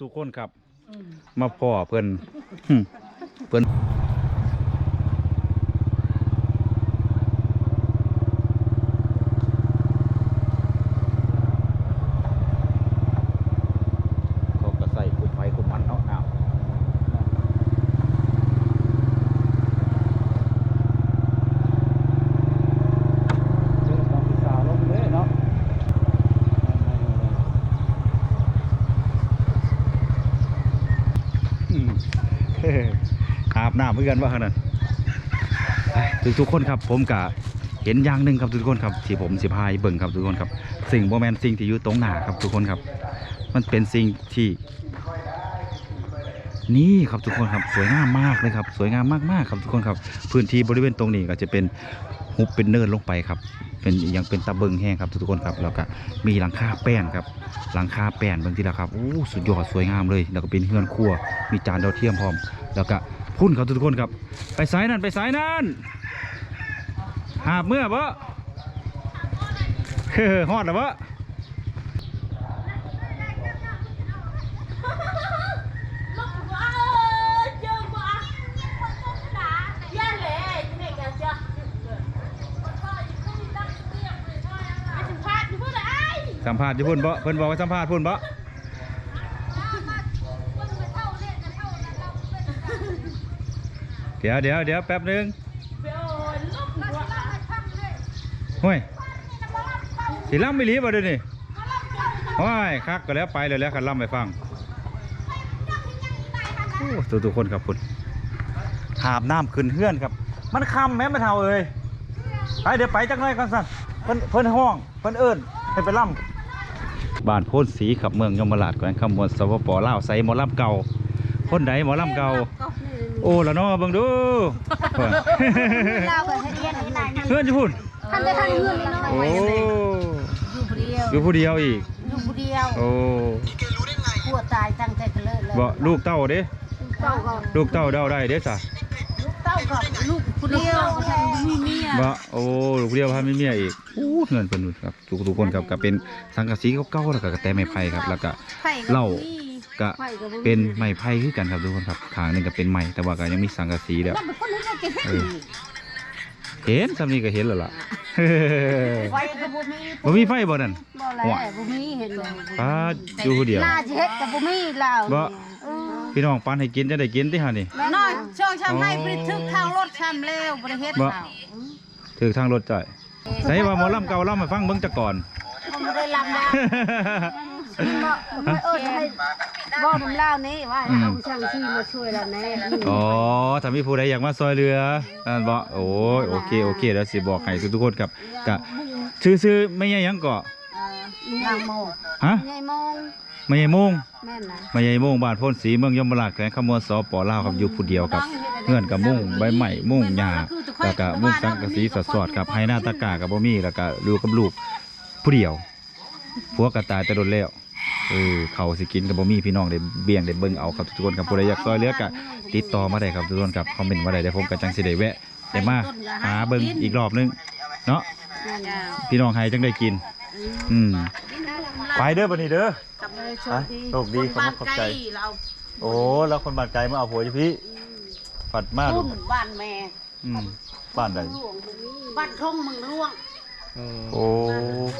ทุกๆคนครับ มาพ่อเพิ่นหึเพิ่นเขาก็ใส่คุมไฟคุมมันเนาะอ้าว เจอของสาวลงเลยเนาะ อืม อาบน้ำเพื่อกันว่าขนาดทุกทุกคนครับผมกะเห็นอย่างหนึ่งครับทุกคนครับที่ผมสิพายเบิ่งครับทุกคนครับ สิ่งโมแมนสิ่งที่อยู่ตรงหน้าครับทุกคนครับ มันเป็นสิ่งที่ นี่ครับทุกคนครับสวยงามมากเลยครับ สวยงามมากๆครับทุกคนครับ พื้นที่บริเวณตรงนี้ก็จะเป็น หุบเป็นเนินลงไปครับ เป็นอหยังเป็นตะเบิงแห้งครับทุกคนครับแล้วก็มีหลังคาแป้นครับ หลังคาแป้นบางทีแล้วครับโอ้สุดยอดสวยงามเลย แล้วก็เป็นเฮือนครัว มีจานดาวเทียมพร้อม แล้วก็พุ่นครับทุกคนครับ ไปสายนั่นไปสายนั่นหาบเมื่อบ่เฮ้อฮอดแล้วบ่ สัมภาษณ์อยู่พุ่นบ่เพิ่นบอกว่าสัมภาษณ์พุ่นบ่เดี๋ยวเดี๋ยวเดี๋ยวแป๊บหนึงห้ยสิล่ำไม่หลีบ่เดี๋ยวนี้ห้ยคักก็แล้วไปเลยแล้วคันล่ำไปฟังโอ้ตัวทุกคนครับคุณหาบน้ำขึ้นเฮือนครับ มันคำแม่มาเท่าเอ้ยไปเดี๋ยวไปจักหน่อยก่อนสั่นเพิ่นเพิ่นห้อง เพิ่นเอิ้นให้ไปล่ำ บ้านโพนสีขับเมืองยมราชแขวงคำมวลสปปลาวใส่หมอลำเก่าคนใดหมอลำเก่า โอ้ละเนาะเบิ่งดูเพิ่นเราก็เรียนนี่นายเพื่อนจะพูดท่านได้ท่านเพื่อนนี่น้อยโอ้อยู่ผู้เดียวอยู่ผู้เดียวอีกอยู่ผู้เดียวโอ้ผัวตายตั้งแต่เกิดเลยบ่ลูกเต้าเด้เต้าก็ลูกเต้าเดาได้เด้จ้ะ ลูกเต้าก็ลูกผู้เดียวมีเมียบ่โอ้ลูกผู้เดียวพามีเมียอีกอู้เงินเพิ่นนู่นครับทุกทุกคนครับก็เป็นสังกะสีเก่าๆแล้วก็กระแตไม้ไผ่ครับแล้วก็ไผ่เหล้าก็ไผ่ก็บ่มีเป็นไม้ไผ่คือกันครับทุกคนครับข้างหนึงก็เป็นไม้แต่ว่าก็ยังมีสังกะสีแล้วเราเป็นคนนึงก็เก่งเออเห็นซำนี้ก็เห็นแล้วล่ะไฟก็บ่มีบ่มีไฟบ่นั่นบ่แลบ่มีเห็นเลยป้าอยู่ผู้เดียวน่าสิเฮ็ดก็บ่มีแล้วบ่เออ พี่น้องปานให้กินจะได้กินติฮะนี่น้อยช่องช้ำให้ไปทึกทางรถช้ำแล้วบ่ได้เฮ็ดบ่แล้วถือทางรถจ่อยใส่ว่าหมอลำเก่าลำมาฟังเบิ่งจักก่อนบ่ได้ลำได้บ่ไม่เอิ้นให้บ่น้ำลาวนี่ว่าเอาช่างที่มาช่วยเราแน่อ๋อถ้ามีผู้ใดอยากมาซอยเรือนั่นบ่โอ้ยโอเคโอเคเดี๋ยวสิบอกให้ทุกๆคนครับกะชื่อซื้อไม่ใช่หยังเกาะเอ่อนางโมฮะยายโมง ไม่ใช่โมงแม่นนะไม่ใช่โมงบ้านโพ้นสีเมืองยมราชแขวงขมวนสปลาวครับอยู่ผู้เดียวครับ เงื่อนกับมุ่งใบไม้มุ่งหญ้าแล้วก็มุ่งสังกะสีสดๆครับให้หน้าตากากับบ่มีแล้วก็ลูกกับลูกผู้เดียวผัวกระตายแต่โดนแล้วเออเขาวสิกินกับบ่มีพี่น้องได้เบี่ยงได้เบิ่งเอาครับทุกคนครับผู้ใดอยากซอยเหลือก็ติดต่อมาได้ครับทุกคนครับคอมเมนต์มาได้เดี๋ยวผมก็จังสิได้แวะได้มาหาเบิ่งอีกรอบนึงเนาะแม่นนะพี่น้องให้จังได้กิน อืมไปเด้อบัดนี้เด้อกับเลย โชไปคดีโชคดีขอบคุณขอบใจ เราโอ้แล้วคนบาดใจมาเอาผัวอยู่พี่ฝัดมากพุ่นบ้านแม่อืมบ้านใดบ้านทงเมึงหลวง โอ้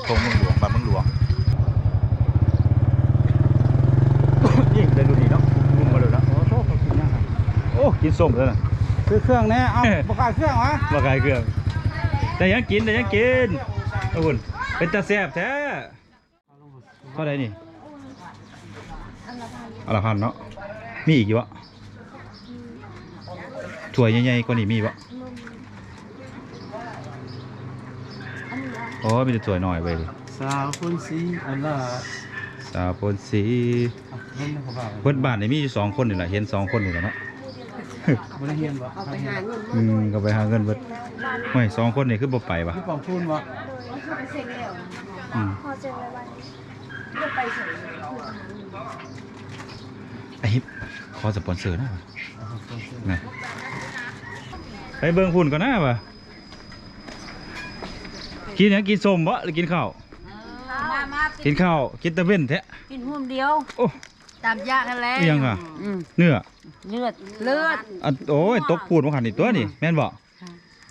ทงเมืองหลวงบ้านเมืองหลวง ยิ่งได้ดูดีเนาะลุงมาเลยนะโอ้โหกินยังไงโอ้กินส้มแล้วนะคือเครื่องแน่เอาบ่ขายเครื่องวะมาขายเครื่อง แต่ยังกินแต่ยังกินเอาคุณเป็นตาแซ่บแท้เท่าไหรนี่ อนละพันเนาะมีอีกอยู่วะถั่วยใหญ่ๆกว่านี้มีปะโอ้มีแต่ถั่วยน้อยไปเลยสาวคนสีอันละสาวพลสีเล่นเขาบอกเพิ่นบ้านนี่มีอยู่สองคนนี่แหละเห็นสองคนนี่แหละเนาะบ่ได้เฮียนบ่เอาไปหาเงินอืมก็ไปหาเงินเบิดไม่สองคนนี่คือบ่ไปวะพี่ปองพูนบ่อืมไอ้ฮิปขอสปอนเซอร์หนะนะไปเบิ่งหุ่นก่อนนะวะกินหยังกินส้มบ่หรือกินข้าว มามากินข้าว กินแตะเว้นแท้ กินหุ่มเดียว โอ้ตามยากันแล้วเอียงอะอืมเนื้อ เลือด เลือดอะโอ้ย ตกพูดมาหันนี่ตัวนี่ แม่นบ่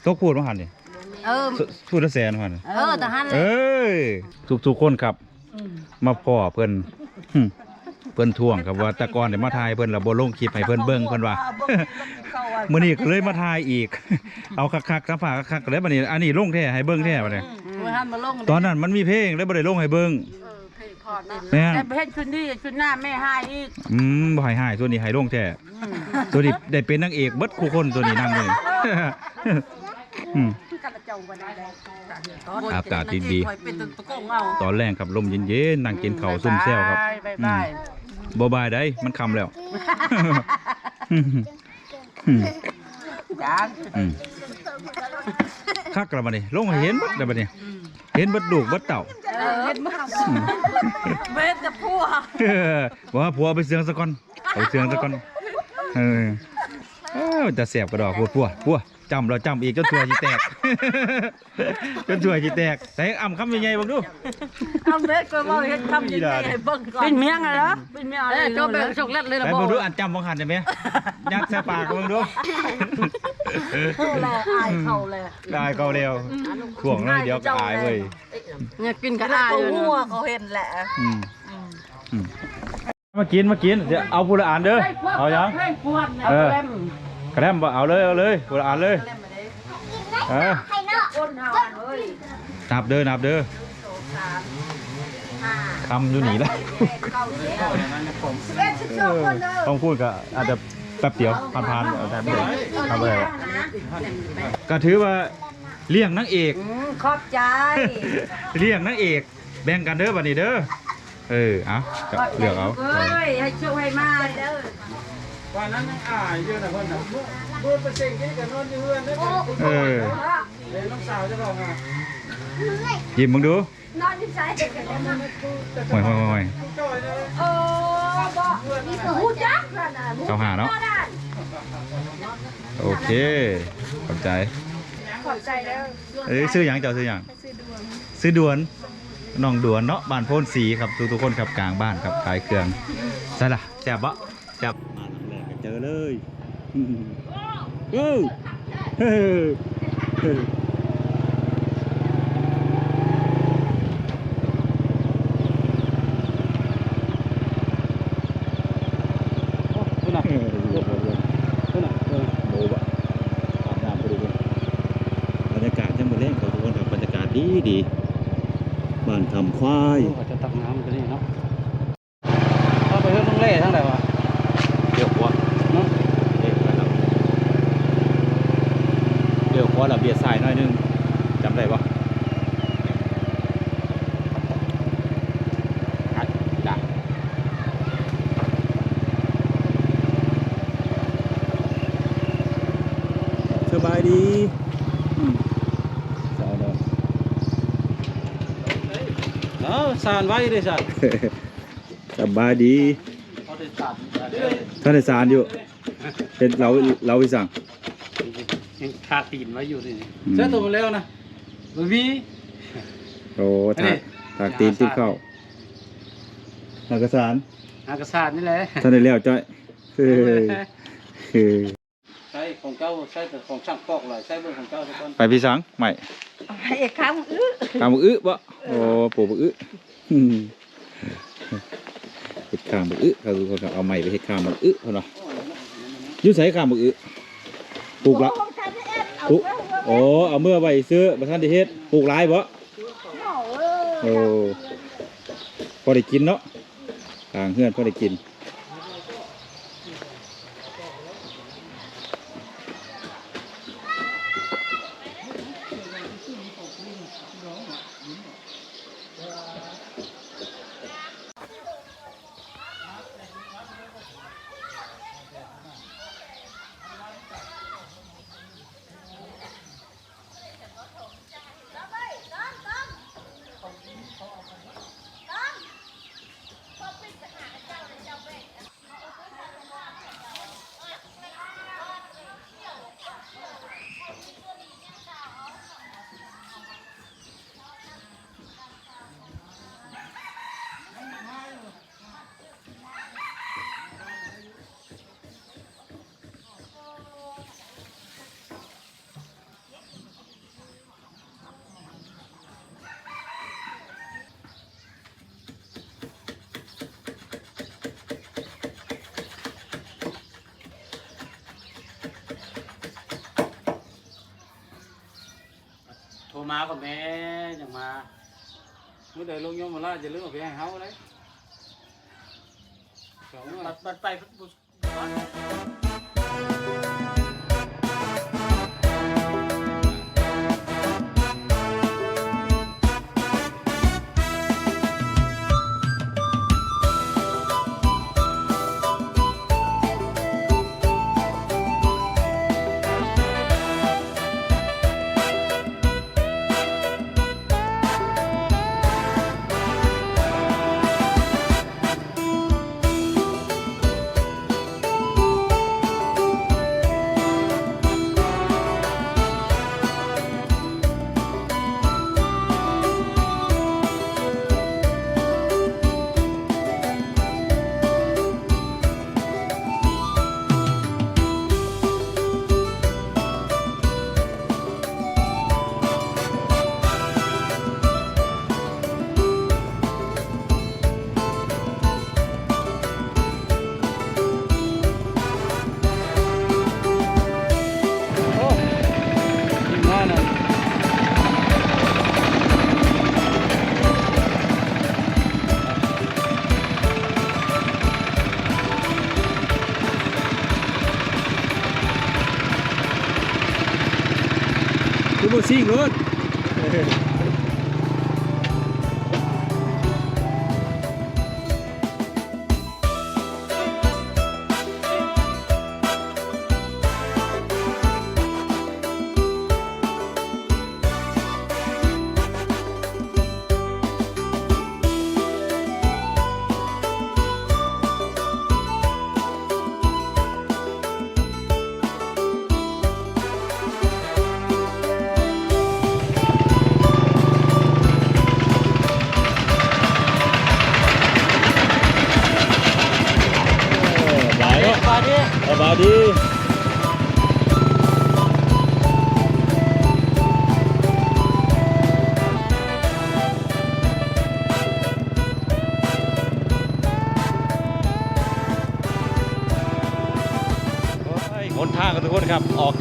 ตกพูดมาหันนี่เออสพูดละแสนมาหันนี่เออทหารเลเอย้ยทุกๆคนครับ มาพ่อเพิ่นหึ เพิ่นท่วงครับว่าแต่ก่อนได้มาถ่ายเพิ่นและบ่ลงคลิปให้เพิ่นเบิ่งเพิ่นว่ามื้อนี้ก็เลยมาถ่ายอีก เอาคักๆกับฝากคักๆก็เลยบัดนี้อันนี้ลงแท้ให้เบิ่งแท้บัดนี้เมื่อท่านมาลงตอนนั้นมันมีเพลงเลยบ่ได้ลงให้เบิ่งแม่นแต่เพชรชุดนี้ชุดหน้าแม่ให้อีกอืมบ่ให้หายตัวนี้ให้ลงแท้ตัวนี้ได้เป็นนางเอกเบิดคู่คนตัวนี้นั่งเลย อืมอากาศดีๆเป็นตะกงเอาตอนแรกครับลมเย็นๆนั่งกินข้าวซุ่มแซวครับบายบายบ่บายได้มันค่ำแล้วอืมจ้าอืมคักแล้วบัดนี้ลงให้เห็นเบิดแล้วบัดนี้เห็นเบิดลูกเบิดเต่าเออเฮ็ดมาเวทกับผัวเออว่าผัวเอาไปเสืองซะก่อนเอาไปเสืองซะก่อนเออเออจะแสบกระดอกพูดพัวพัว จำเราจำอีกจนถั่วจีแตก จนถั่วจีแตกใส่อ่ำคำใหญ่ๆบังดูเอาเวทก็บ่เฮ็ดคำยังไงให้เบิ่งก่อนเป็นเมียงเหรอเป็นเมียอะไรเจ้าแบบชกเล็ดเลยล่ะใส่บ่บังดูอ่านจำบังหันได้ไหมยัดใส่ปากบังดูเขาแลอายเขาแลได้เกาเร็วถ่วงเลยเดี๋ยวก็อายเว้ยเนี่ยกินก็อายอยู่หัวเขาเห็นแหละอืมอืมมากินมากินเดี๋ยวเอาผู้ละอ่านเด้อเอายัง เอาเออแลม กระแลมบ่เอาเลยเอาเลยผู้ละอ่านเลยเออก้นเฮาเอ้ยนับเด้อนับเด้อคำอยู่หนีแล้วเออต้องพูดก็อาจจะแป๊บเดียวผ่านๆเอาแต่ไม่ได้ทำอะไรก็ถือว่าเลี้ยงนางเอกอืมขอบใจเลี้ยงนางเอก แบ่งกันเด้อบัดนี้เด้อเออเอาก็เลือกเอาเอ้ยให้ช่วยให้มาเด้อ วันนั้นยังอ่ายอยู่นะเพิ่นน่ะเพิ่นไปเซ็งกินกันนอนอยู่เฮือนเด้อเออเดี๋ยวน้องสาวจะบอกอะยิ้มมึงดูนอนที่ใส่ห่วยห่วยห่วยจ้อยเลยโอ้บ่มีผู้จักนั่นน่ะเขาหาเนาะโอเคขอบใจขอบใจแล้วเอ้ยซื้อหยังเจ้าซื้อหยังซื้อดวนน้องดวนเนาะบ้านโพนสีครับทุกทุกๆคนครับกลางบ้านครับขายเครื่องใช่ล่ะแซ่บปะแซ่บ เจอเลยเออเฮ้อเฮ้อโบะอาบน้ำไปดูกันบรรยากาศยังมาเล่นครับทุกคนครับบรรยากาศดีดีบ้านทำควายเขาจะตักน้ำกันนี่เนาะเอาไปเฮือนต้องเล่ทั้งหลายวะ เดี๋ยวขว เนาะ เดี๋ยวขวแล้ว เดี๋ยวขวแล้วเบียร์สายหน่อยหนึงจำได้ปะครับได้สบายดีอืมสบายดีเอาสารไว้เลยสัตว์สบายดีเขาได้สารท่านในสารอยู่เป็นเราเราวิสั่ง ยังคาตีนไว้อยู่นี่เสื้อตัวมาแล้วนะบะหมี่โอ้อันนี้ ถากถากตีนติดเข้าถากกระสานอากาศาสตร์นี่แหละท่านในแล้วจ้อยเฮ้ยเฮ้ยใช้ของเจ้าใช้แต่ของช่างปอกเลยใช้เบอร์ของเจ้าทุกคนไปพี่สังใหม่ให้คำอื้อตามมืออื้อบ่โอ้ปู่มืออื้ออืมเฮ็ดข้ามมืออื้อเขาคือคนเอาใหม่ไปเฮ็ดข้ามมืออื้อเขาเนาะอยุ่ใส่ข้ามมืออื้อปลูกละปลู กโอ้เอาเมื่อไว้ซื้อมาท่านได้เฮ็ดปลูกหลายบ่โอ้พอได้กินเนาะทางเฮือนพอได้กิน มาก็แม่ยังมาเมื่อใดลงยมมาลาจะเลืมเอาไปให้เขาเลยสองรัดบัดบัดไปบุษโ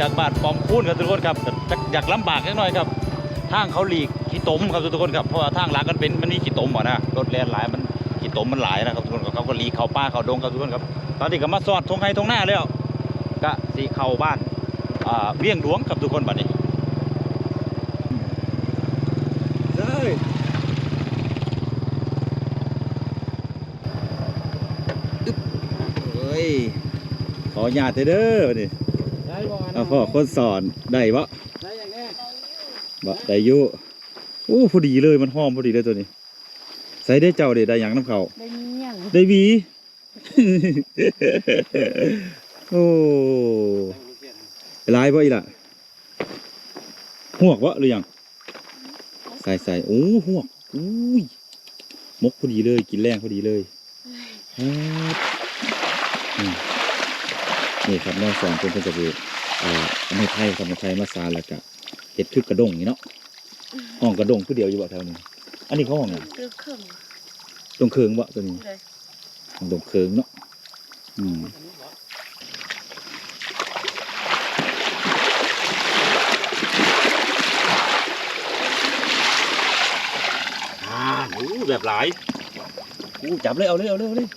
จากบ้านปอมคูนกันทุกคนครับอยากลำบากนิดหน่อยครับทางเขาหลีกขี้ตมครับทุกคนครับเพราะว่าทางหลังกันเป็นมันนี่ขี้ตมอะนะรถแล่นหลายมันขี้ตมมันหลายนะครับทุกคนกับเขาก็หลีกเขาป่าเขาดงครับทุกคนครับ ตอนนี้ก็มาสอดทงไห้ทงหน้าแล้วก็สีเข้าบ้านอ่าเวียงหลวงครับทุกคนบัดนี้เฮ้ยอึ๊บเฮ้ยขอญาตเด้อนี่ เอาพ่อคนสอนได้บ่ได้อย่างนี้บ่ได้อยู่โอ้พอดีเลยมันหอมพอดีเลยตัวนี้ ใส่ได้เจ้าเด็ดได้หยังน้ำเขาได้เมี่ยงได้หวีโอ้ลายบ่อีล่ะหวกวะหรือยังใส่ใส่โอ้หวกอุ้ยมกพอดีเลยกินแรงพอดีเลยครับอืมนี่ครับน้องสอนเพิ่นเพิ่นจะไป เอ่อเอาไม้ไผ่ครับไม้ไผ่มาสานแล้วก็เฮ็ดคือกระด้งนี่เนาะห้องกระด้งคือเดียวอยู่บ่แถวนี้ อันนี้เขาห้องหยังคือเครื่องตรงเคืองบ่ตัวนี้เลยของตรงเคืองเนาะอืมอ่าโอ้แบบหลายอู้จับเลยเอาเลยเอาเลยเอาเลย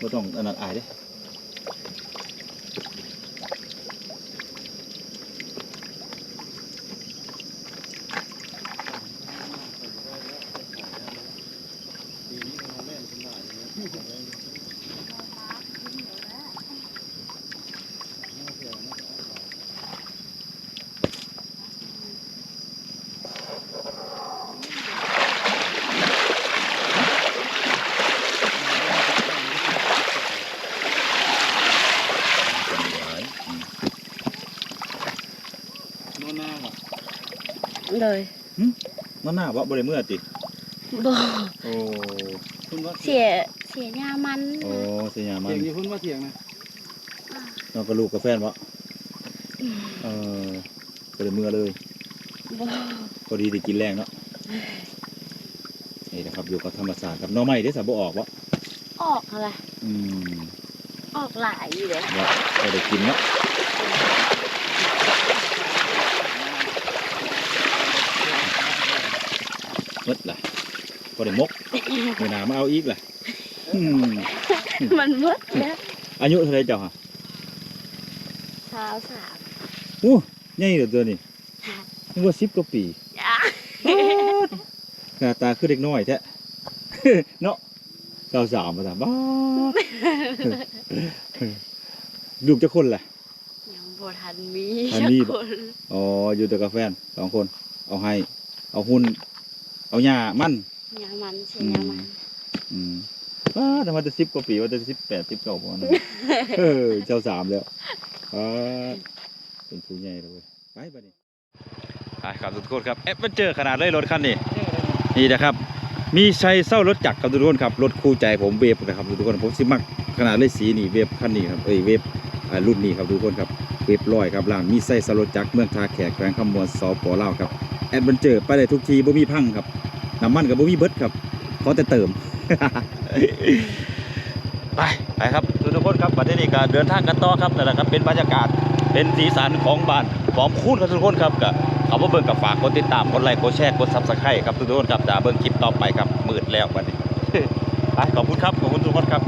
บ่ต้องอันนั้นอายเด้หลายอืม โน่นหน้าบ่ เลยมันหน้าบ่บ่ได้เมื่อติบ่โอ้คุณว่าเสียเสียยามันโอ้เสียมัเถียนงอยู่คุณว่าเถียงนะน้องกับลูกกับแฟนบ่เออบ่ได้เมื่อเลยบ่พอดีได้กินแรงเนาะนี่นะครับอยู่กับธรรมศาสตร์กับหน้องใหม่ได้สาบออกวะออกอะไรอืมออกหลายอยู่เลยว่าก็ได้กินเนาะ มดล่ะบ่ได้มกมื้อหน้ามาเอาอีกล่ะอืมมันหมดแล้วอายุเท่าไหร่เจ้าฮะสาวสามอู้ใหญ่เหลือตัวนี้นึกว่า10กว่าปีจ้าหน้าตาคือเด็กน้อยแท้เนาะสาวสามมาถามบ้าลูกจะคนแหละยังบ่ทันมีทันมีบ่คนอ๋ออยู่แต่กับแฟนสองคน เอาให้ เอาหุ้น เอาหญ้ามันยังมันใช่ยังมันอืมว้าแต่มาจะสิบกว่าปีว่าจะสิบแปดสิบเก้าประมาณนั้นเออเจ้าสามแล้วอ่าเป็นผู้ใหญ่แล้วเว้ยไปบัดนี้ไปครับทุกคนครับเอฟเจอขนาดเลยรถคันนี้นี่นะครับ มีชัยเศร้ารถจักรครับทุกคนครับรถคู่ใจผมเวฟนะครับทุกคนผมสิมักขนาดเลยสีนี่เวฟคันนี้ครับเอ้ยเวฟอ่า รุ่นนี้ครับทุกคนครับเวฟร้อยครับล่างมีไส้เศร้ารถจักเมืองทาแขกแขวงคำมวนสปลาครับแอดเวนเจอร์ไปได้ทุกทีบ่มีพังครับน้ำมันกับบ่มีเบิดครับขอแต่เติมไปไปครับทุกคนครับวันนี้ก็เดินทางกันต่อครับนั่นแหละครับเป็นบรรยากาศเป็นสีสันของบ้านพร้อมคูนครับทุกคนครับก็เอาเบิ่งกับฝากกดติดตามกดไลค์กดแชร์กดซับสไครต์ครับทุกคนครับจะเบิ่งคลิปต่อไปครับมืดแล้ววันนี้ไปขอบคุณครับขอบคุณทุกคนครับ